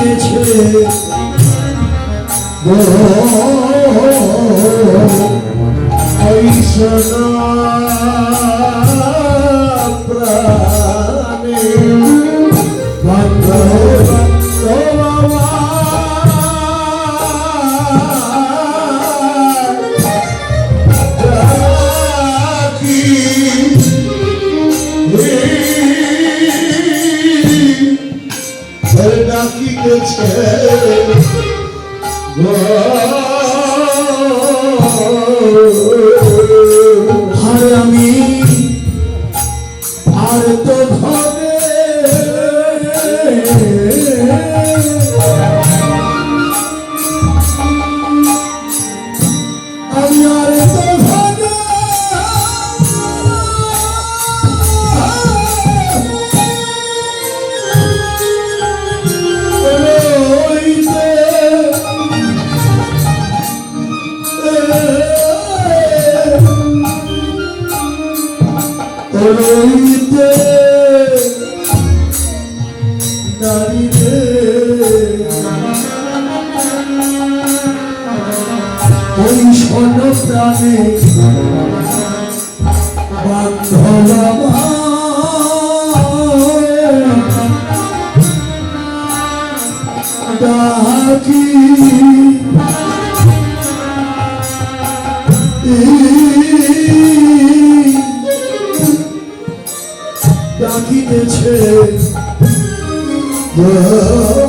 কেটেছে ওই সোনা দিয়েছে নারীতে ওই স্বর্ণ প্রাণে। Oh.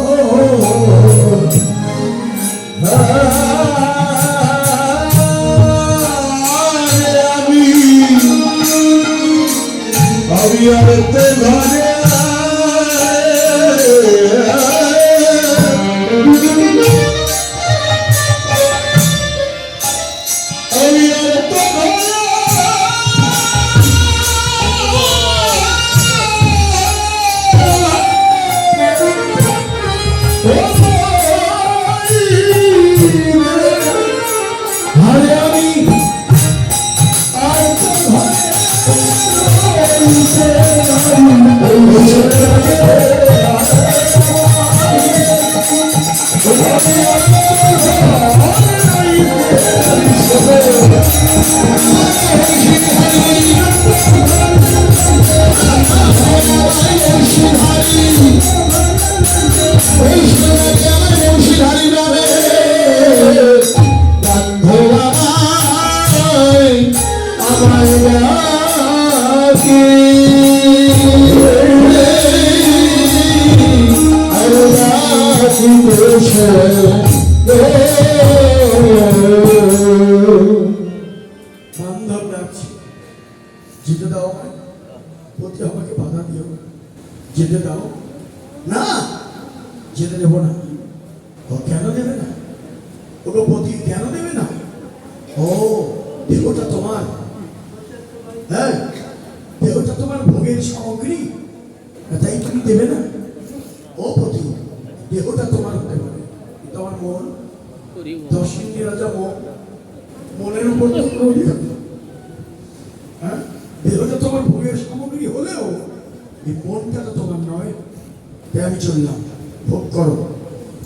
ভোগ করো।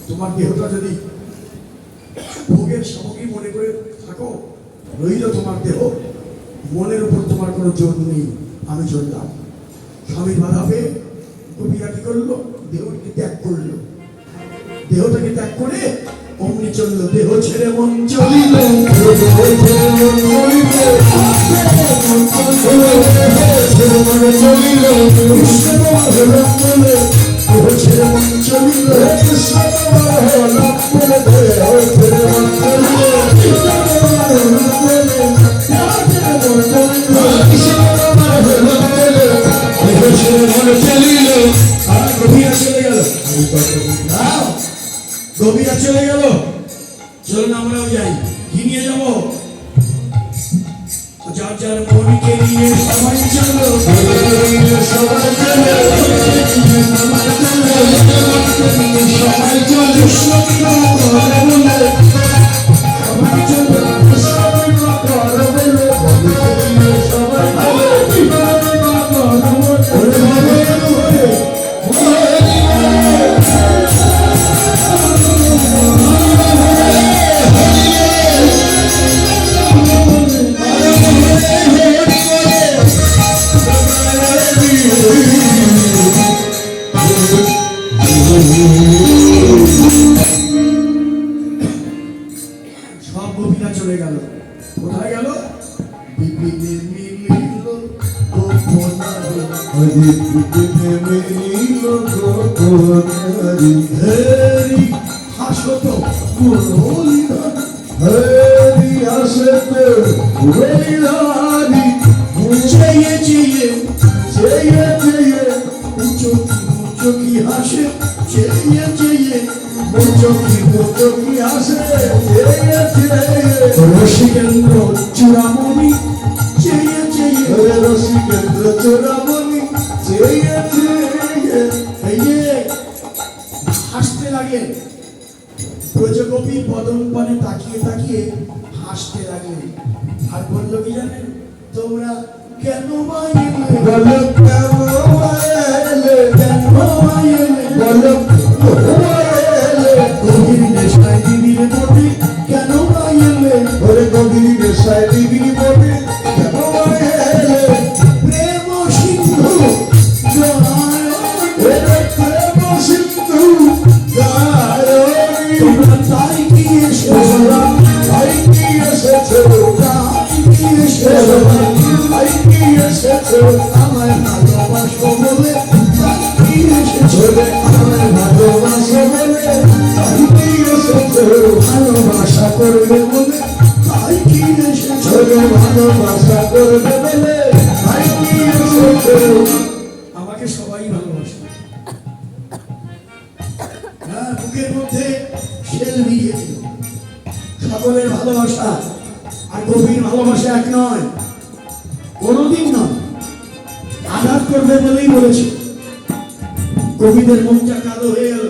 তোমার দেহটা যদি ভোগের সামগ্রী মনে করে থাকো রইল তোমার দেহ। মনের উপর তোমার কোনো জোর নেই আমি চললাম স্বামীর বাধা পেয়ে কবিরা কি করল? দেহটিকে ত্যাগ করল। দেহটাকে ত্যাগ করে অমনি চলল দেহ ছেড়ে মন চলিল ছেড়ে মন চলিল Camila. যার যার মনকে নিয়ে সবাই চলো সবাই চলো সবাই চলো। সবাই চলো। গোপনারে হরি হাসত হরি চেয়ে চেয়ে চেয়ে চেয়ে চোখি চোখি হাসে চেয়ে চেয়ে মুচকি মুচকি আসে চেয়ে চেয়ে রসিকেন্দ্র বদন পানে তাকিয়ে তাকিয়ে হাসতে লাগে আর বলল কি জানেন তোমরা কেন বলো কেন কেন? বলো আমাকে সবাই ভালোবাসে। হ্যাঁ বুকের মধ্যে শেল মিলিয়ে সকলের ভালোবাসা আর গভীর ভালোবাসা এক নয় কোনোদিন নয়। আঘাত করবে বলেই বলেছে। কবিদের মুখটা কালো হয়ে গেল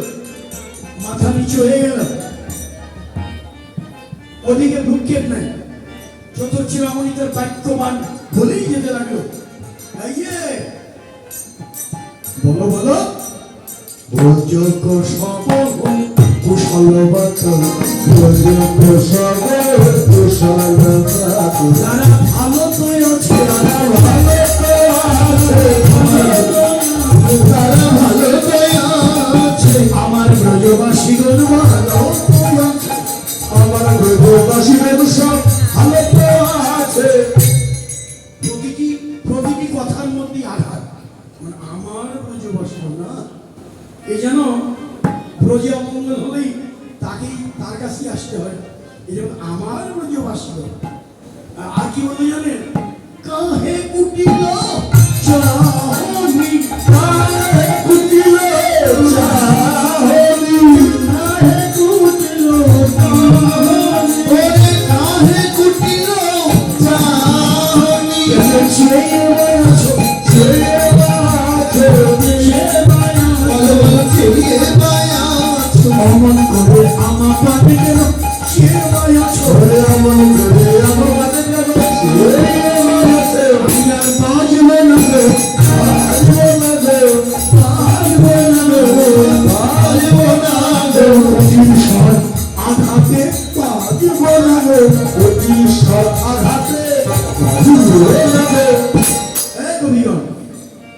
মাথা নিচু হয়ে গেল। ওদিকে ভ্রুক্ষেপ নাই। চতুর্থ রমণীদের বাক্যবান বলেই যেতে লাগল। এই যে, বলো বলো। ব্রজক সব কুশল বাত ব্রজক সব যারা ভালো। তো আছে যারা ভালো তারা আছে আমার ব্রজবাসী ভালো তো আছে আমার ব্রজবাসীদের সব ভালো এই যেন ব্রজে অমঙ্গল হলেই তাকে তার কাছেই আসতে হয়। এই যেমন আমার ব্রজবাসী আর কি বলতে জানেন? কাহে কুটিল কাহে কাহে কুটিল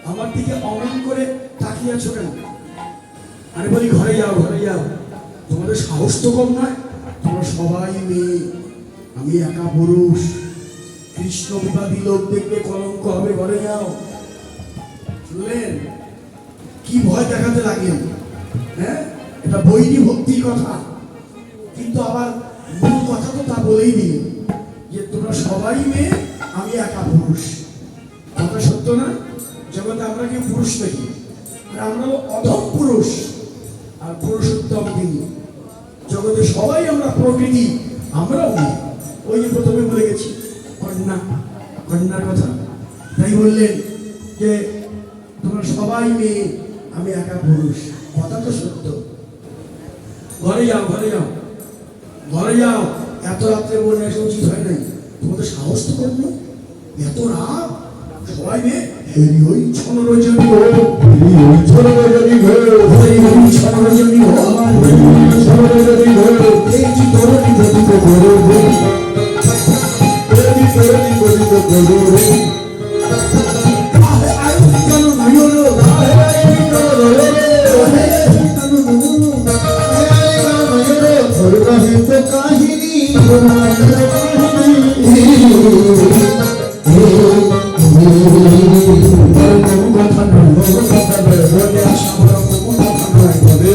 আমার দিকে অমন করে তাকিয়ে আছো কেন? আরে বলি ঘরে যাও ঘরে যাও। তোমাদের সাহস তো কম নয়। তোমরা সবাই মেয়ে আমি একা পুরুষ। কৃষ্ণ বিবাদী লোক দেখলে কলঙ্ক হবে ঘরে যাও শুনলেন? কি ভয় দেখাতে লাগলেন হ্যাঁ? এটা বৈরী ভক্তির কথা। কিন্তু আবার মূল কথা তো তা বলেই দিলেন যে তোমরা সবাই মেয়ে, আমি একা পুরুষ। কথা সত্য না? জগতে আমরা কি পুরুষ নাকি? আর আমরা অধম পুরুষ। আর পুরুষোত্তম তিনি। জগতে সবাই আমরা প্রকৃতি, আমরাও নেই। ওই যে প্রথমে বলে গেছি, কন্যা, কন্যার কথা। তাই বললেন যে, তোমরা সবাই মেয়ে, আমি একা পুরুষ। কথা তো সত্য। ঘরে যাও ঘরে যাও। ঘরে যাও। এত রাত্রে বলে আসা উচিত হয় নাই। তোমাদের সাহস তো নয়। এত রাত, সবাই মেয়ে হেরি ওই ছন রজনী হো এই ওই ছোট যদি ঘর হেরি ওই ছন রজনী হো আমার ছোট যদি ঘর এই যে তরণী গতিত করো রে তেরি তেরি করিত করো রে কাহে আয়ু কেন নয়ন কাহে আয়ু কেন নয়ন? কাহে আয়ু কেন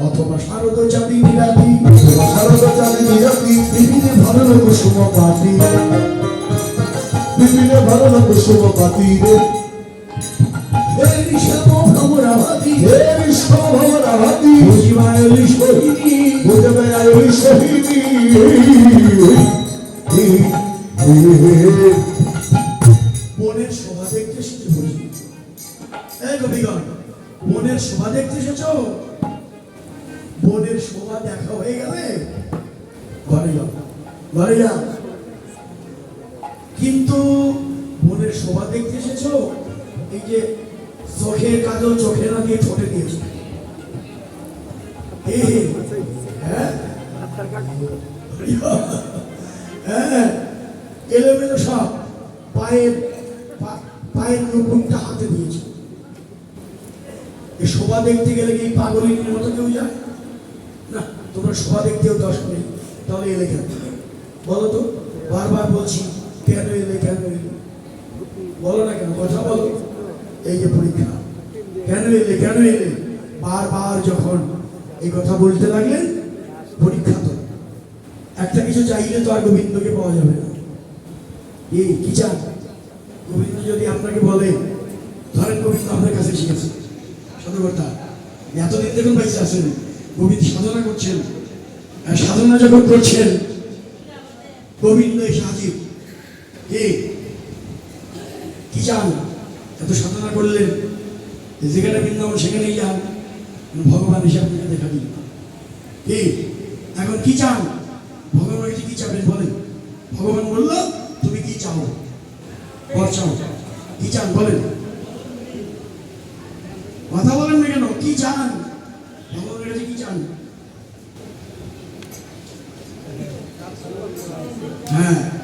অথবা শারদ চাঁদি নিরাদি শারদ চাঁদি নিরাতি বিভিন্ন ভালো কুসুম পাতি বিভিন্ন ভালো পাতি রে বনের শোভা দেখতে এসেছে বুঝি এই কবিগণ বনের শোভা দেখতে এসেছ? বনের শোভা দেখা হয়ে গেলে ঘরে যাও ঘরে যাও। কিন্তু বনের শোভা দেখতে এসেছ? এই যে চোখের কাজল চোখে না দিয়ে ঠোঁটে দিয়েছে হ্যাঁ? হ্যাঁ? এলোমেলো সব পায়ের পায়ের নুপুরটা হাতে দিয়েছে। এই শোভা দেখতে গেলে কি পাগলিনীর মতো কেউ যায়? তোমরা শোভা দেখতেও দশ নেই তাহলে এলে কেন? বলো তো, বারবার বলছি, কেন এলে কেন এলে? বলো না কেন, কথা বলো। এই যে পরীক্ষা, কেন এলে কেন এলে? বারবার যখন এই কথা বলতে লাগলেন, পরীক্ষা তো। একটা কিছু চাইলে তো আর গোবিন্দকে পাওয়া যাবে না। এই, কি চান? গোবিন্দ যদি আপনাকে বলে, ধরেন গোবিন্দ আপনার কাছে শিখেছে সাধুকর্তা এতদিন দেখুন বাইসে আছেন গোবিন্দ সাধনা করছেন সাধনা যখন করছেন গোবিন্দ হাজির কে? কি চান? এত সাধনা করলেন, যেখানে বৃন্দাবন সেখানেই যান ভগবান আপনাকে দেখা দিল কি? এখন কি চান? ভগবান কি চাবেন বলেন? ভগবান বলল, তুমি কি চাও? বর চাও। কি চান বলেন? কথা বলেন না কেন? কি চান ভগবানের কাছে কি চান হ্যাঁ